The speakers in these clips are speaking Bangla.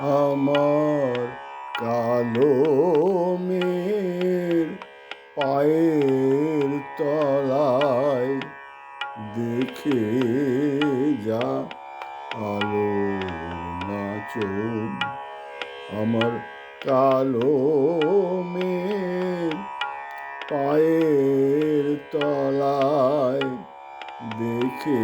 আমার কালো মেয়ের পায়ের তলায় দেখে যা আলো নাচন আমার কালো মেয়ের পায়ের তলায় দেখে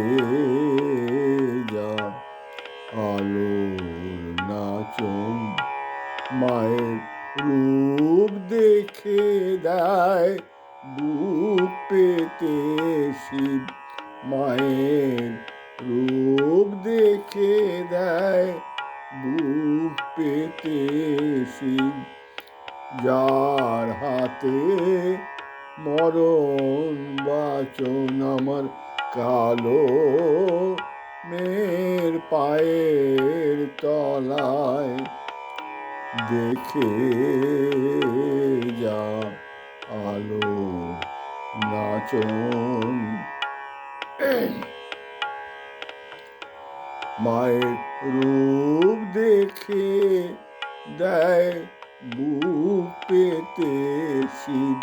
দেয় বুক পেতে শিব মায়ের রূপ দেখে দেয় বুক পেতে শিব যার হাতে মরণ বাচন আমার কালো মেয়ের পায়ের তলায় দেখে যা আলো নাচন। মায়ের রূপ দেখে দেয় বুক পেতে শিব।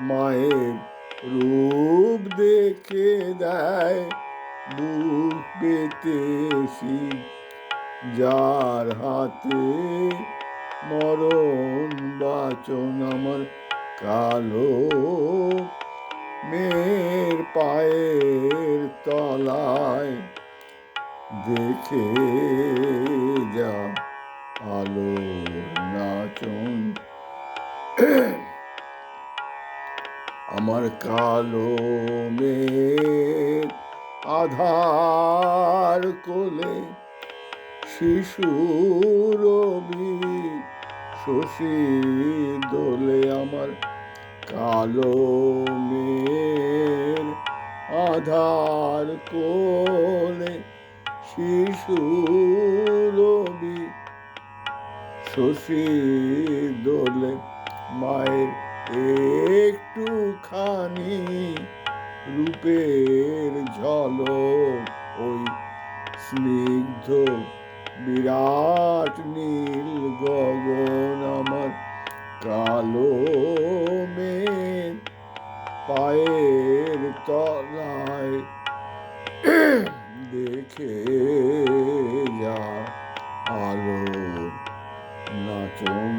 মায়ের রূপ দেখে দেয় বুক পেতে শিব। যার হাতে মরণ বাচন আমার কালো মেয়ের পায়ের তলায় দেখে যা আলো নাচন। আমার কালো মেয়ের আধার কোলে শিশুর শশী দোলে আমার কালো মেয়ের আধার কোলে শিশুর শশী দোলে মায়ের একটুখানি রূপের ঝলক। ওই স্নিগ্ধ বিরাট নীল গগন আমার কালো মেঘ পায়ের তলায় দেখে যা আলো নাচন।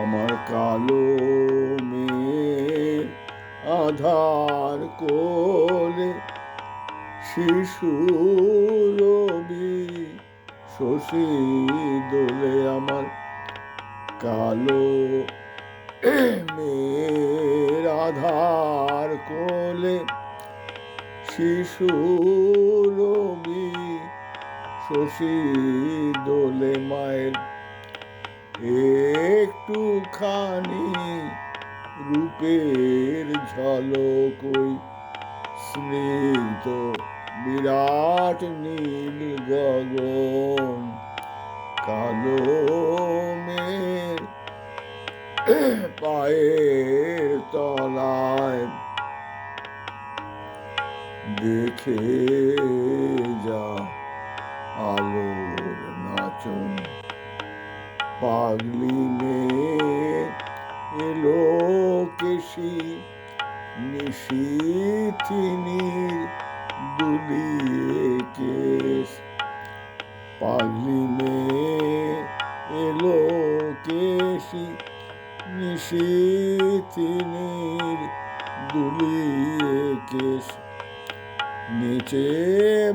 আমার কালো মেঘ আধার কোলে শিশু রবি শশী দোলে আমার কালো মেয়ের আধার কোলে শিশু রবি শশী দোলে মায়ের একটুখানি রূপের ঝলক ওই স্নিগ্ধ বিরাট নীল গগন কালো পায়ের তলায় দেখে যা আলোর নাচন। পাগলি মেয়ে এলো কেশি নিশিথিনীর দুলিয়ে কেশ। পাগলি এলো কেশি নিশিথিনীর দুলিয়ে কেশ নিচে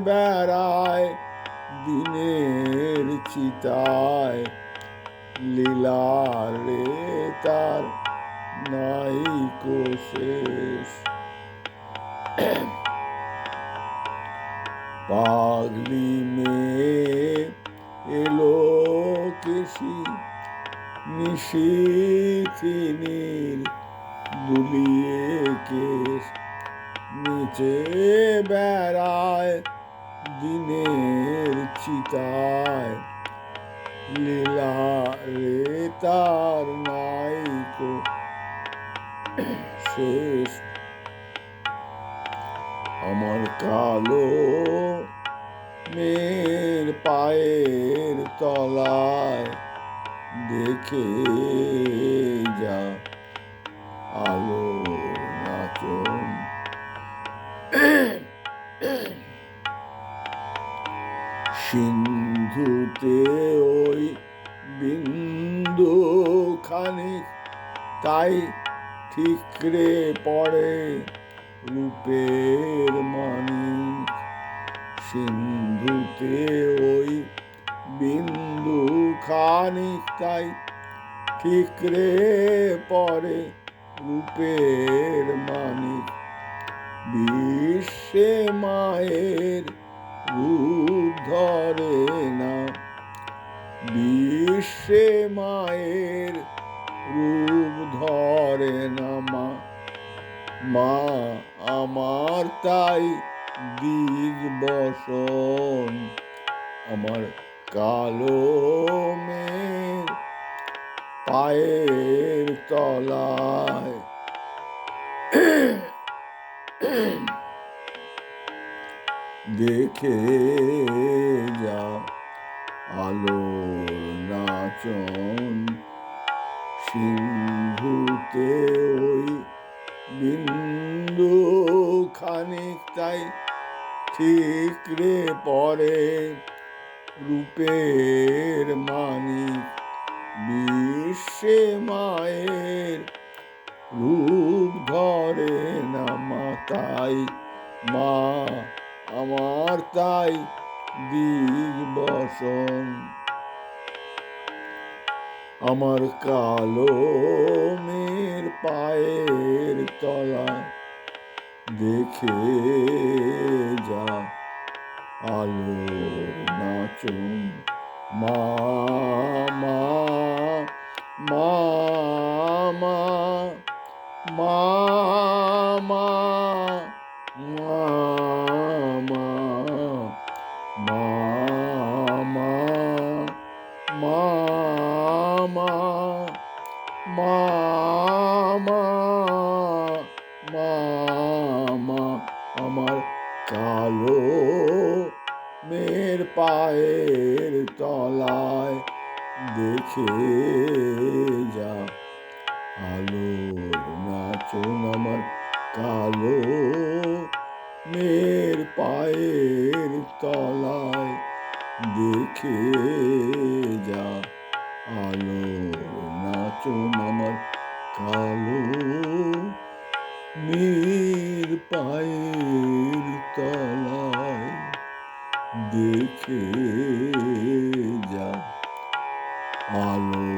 বেড়ায় দিনের চিতায়, লীলা রে তার নাই শেষ। পাগলি মেয়ে এলো কেশি নিশিথিনীর দুলিয়ে কেশ, নিচে বেড়ায় দিনের চিতায়। লীলা রে তার নাইকো শেষ। আমার কালো মেয়ের পায়ে তলায় দেখে যা। আলো নাচন। সিন্ধুতে ওই বিন্দু খানিক তাই ঠিকরে পড়ে রূপের মানিক। সিন্ধুতে ওই বিন্দু খানিক তাই ঠিকরে পরে রূপের মানিক বিশ্বে মায়ের রূপ ধরে না। বিশ্বে মায়ের রূপ ধরে না মা। মা আমার তাই দিগ বসন আমার কালো মেয়ের পায়ের তলায়। দেখে যা আলোর নাচন সিন্ধুতে ওই বিন্দু খানিক তাই ঠিক রে পরে। রূপের মানিক বিশ্বে মায়ের রূপ ধরে না মা তাই মা আমার তাই দিগ বসন আমার কালো মেয়ের পায়ের তলায় দেখে যা আলো নাচুন মা মা মা মা মা মা আমার কালো মেয়ের পায়ের তলায় দেখে যা। আলোর নাচন আমার কালো মেয়ের পায়ের তলায় দেখে যা। আলোর নাচন আমার কালো মেয়ের পায়ের দেখে যা। আলো